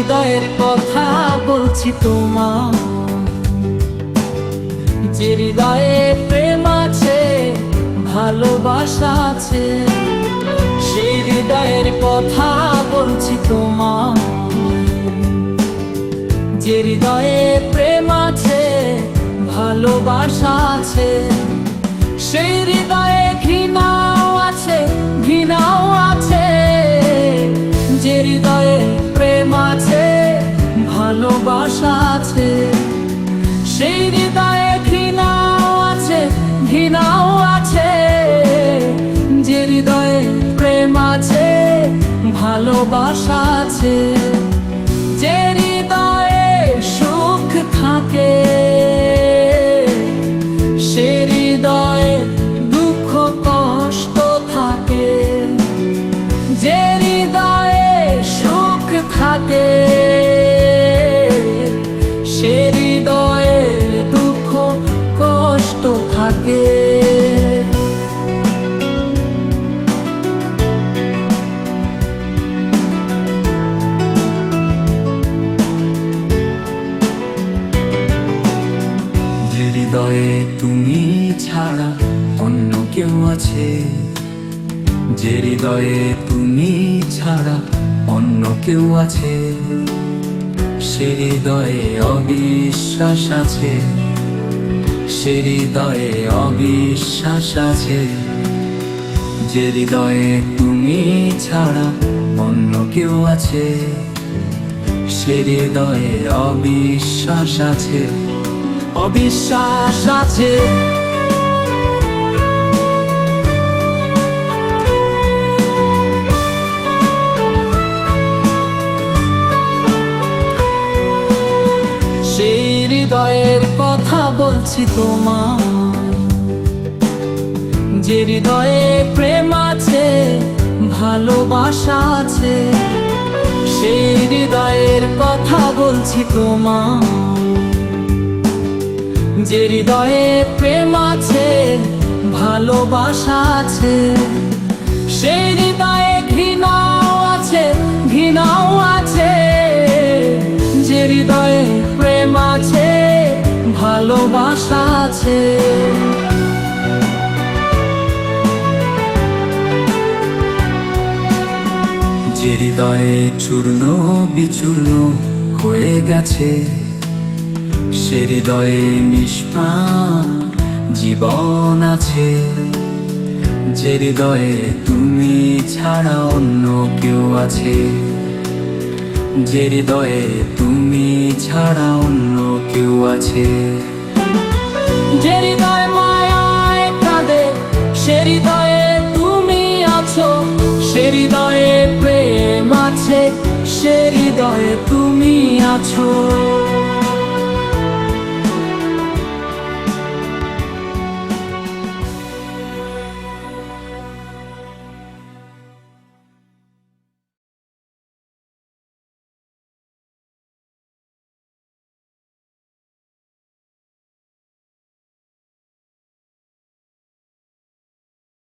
হৃদয়ের কথা বলছি তোমার যে হৃদয়ের ভালোবাসা আছে। সেই হৃদয়ের কথা বলছি তোমার যে হৃদয়ে প্রেম আছে, ভালোবাসা আছে, সেই হৃদয়ে ভালোবাসা আছে। হৃদয়ে তুমি ছাড়া অন্য কেউ আছে। যে হৃদয়ে তুমি ছাড়া অন্য কেউ আছে। সে হৃদয়ে অবিশ্বাস আছে। সে হৃদয়ে অবিশ্বাস আছে। যে হৃদয়ে তুমি ছাড়া অন্য কেউ আছে। সে হৃদয়ে অবিশ্বাস আছে। অবিশ্বাস আছে। সেই হৃদয়ের কথা বলছি তোমার যে হৃদয়ে প্রেম আছে, ভালোবাসা আছে, সেই হৃদয়ের কথা বলছি তোমার যে হৃদয়ে প্রেম আছে, ভালোবাসা আছে। সেই হৃদয়ে ঘৃণাও আছে ঘৃণাও আছে। যে হৃদয়ে প্রেম আছে, ভালোবাসা আছে। যে হৃদয়ে চূর্ণ বিচূর্ণ হয়ে গেছে সে হৃদয়ে নিষ্প্রাণ জীবন আছে। যে হৃদয়ে তুমি ছাড়া অন্য কেউ আছে। যে হৃদয়ে তুমি ছাড়া অন্য কেউ আছে। যে হৃদয় মায়ায় কাঁদে, সে হৃদয়ে তুমি আছো। সে হৃদয়ে প্রেম আছে, সে হৃদয়ে তুমি আছো।